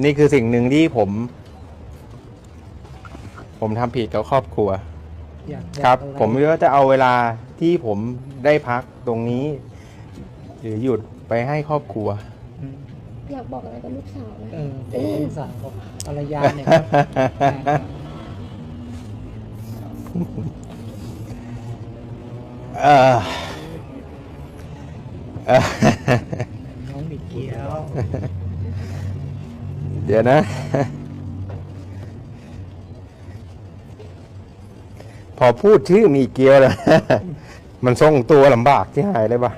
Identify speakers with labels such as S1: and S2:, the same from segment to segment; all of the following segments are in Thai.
S1: นี่คือสิ่งหนึ่งที่ผม ผมทำผิดกับครอบครัว
S2: อยาก
S1: ครับ
S2: อยากอะไผ
S1: มก็จะเอาเวลาที่ผมได้พักตรงนี้ หรือหยุดไปให้ครอบครัว
S2: อืม
S3: อยากบอกอะไรกับลูกสาวไหม
S2: เออเป็นลูกสาวของภรรยาเนี่ยครับอ่า
S1: เออเออ
S2: น้องมีเกียว
S1: เดี๋ยวนะ พอพูดชื่อมีเกียวแล้วมันทรงตัวลำบากที่หายเลยปะ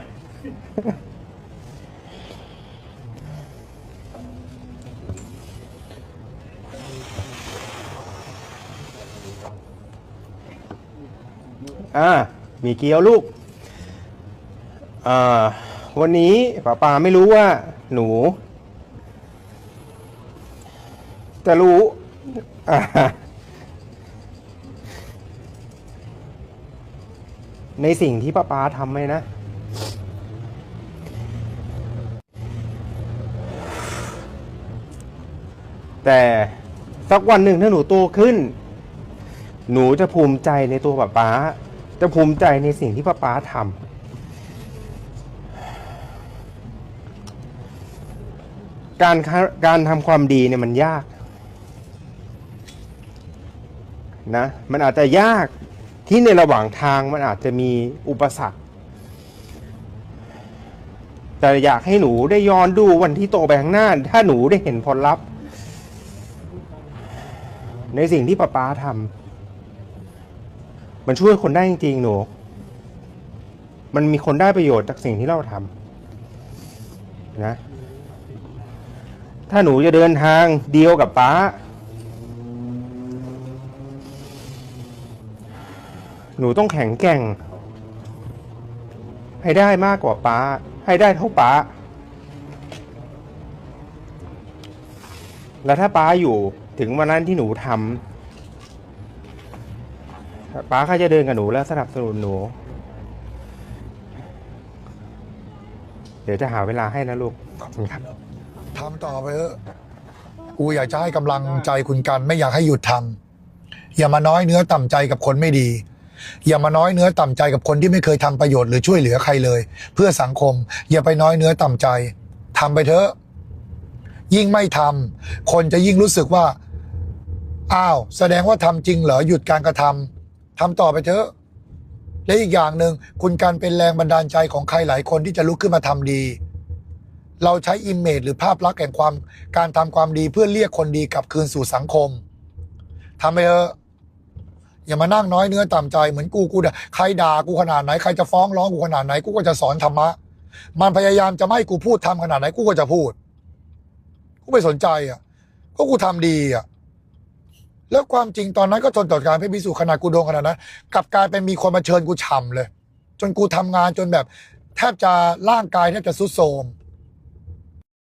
S1: อ่า มีเกียวลูก อ่า วันนี้ป้าปาไม่รู้ว่าหนู จะรู้ในสิ่งที่ป้าป๊าทำไหมนะ แต่สักวันหนึ่งถ้าหนูโตขึ้น หนูจะภูมิใจในตัวป้าป๊าจะภูมิใจในสิ่งที่ป้าป๊าทำการการทำความดีเนี่ยมันยาก นะมันอาจจะยากที่ในระหว่างทางมันอาจจะมีอุปสรรค แต่อยากให้หนูได้ย้อนดูวันที่โตไปข้างหน้า ถ้าหนูได้เห็นผลลัพธ์ ในสิ่งที่ป้าป๊าทำมันช่วยคนได้จริงๆหนู มันมีคนได้ประโยชน์จากสิ่งที่เราทำนะ ถ้าหนูจะเดินทางเดียวกับป้า หนูต้องแข็งแกร่ง ให้ได้มากกว่าป้า ให้ได้เท่าป้า แล้วถ้าป้าอยู่ถึงวันนั้นที่หนูทำป้าก็จะเดินกับหนูและสนับสนุนหนู เดี๋ยวจะหาเวลาให้นะลูก ขอบคุณครับ
S4: ทำต่อไปเถอะกูอยากจะให้กำลังใจคุณกันไม่อยากให้หยุดทำอย่ามาน้อยเนื้อต่ำใจกับคนไม่ดี อย่ามาน้อยเนื้อต่ำใจกับคนที่ไม่เคยทำประโยชน์หรือช่วยเหลือใครเลย เพื่อสังคม อย่าไปน้อยเนื้อต่ำใจทำไปเถอะ ยิ่งไม่ทำคนจะยิ่งรู้สึกว่าอ้าวแสดงว่าทำจริงเหรอหยุดการกระทำทำต่อไปเถอะ และอีกอย่างหนึ่งคุณการเป็นแรงบันดาลใจของใครหลายคนที่จะลุกขึ้นมาทำดี เราใช้อิมเมจหรือภาพลักษณ์แห่งความการทำความดีเพื่อเรียกคนดีกลับคืนสู่สังคมทำไปเถอะ อย่ามานั่งน้อยเนื้อต่ำใจเหมือนกูกูด่าใครด่ากูขนาดไหนใครจะฟ้องร้องกูขนาดไหนกูก็จะสอนธรรมะ มันพยายามจะไม่กูพูดทำขนาดไหนกูก็จะพูดกูไม่สนใจอะก็กูทำดีอะแล้วความจริงตอนนั้นก็ทนต่อการไม่พิสูจน์ขนาดกูโดนขนาดนั้นกลับกลายเป็นมีคนมาเชิญกูฉ่ำเลย จนกูทำงานจนแบบ แทบจะร่างกายแทบจะสุดโทรม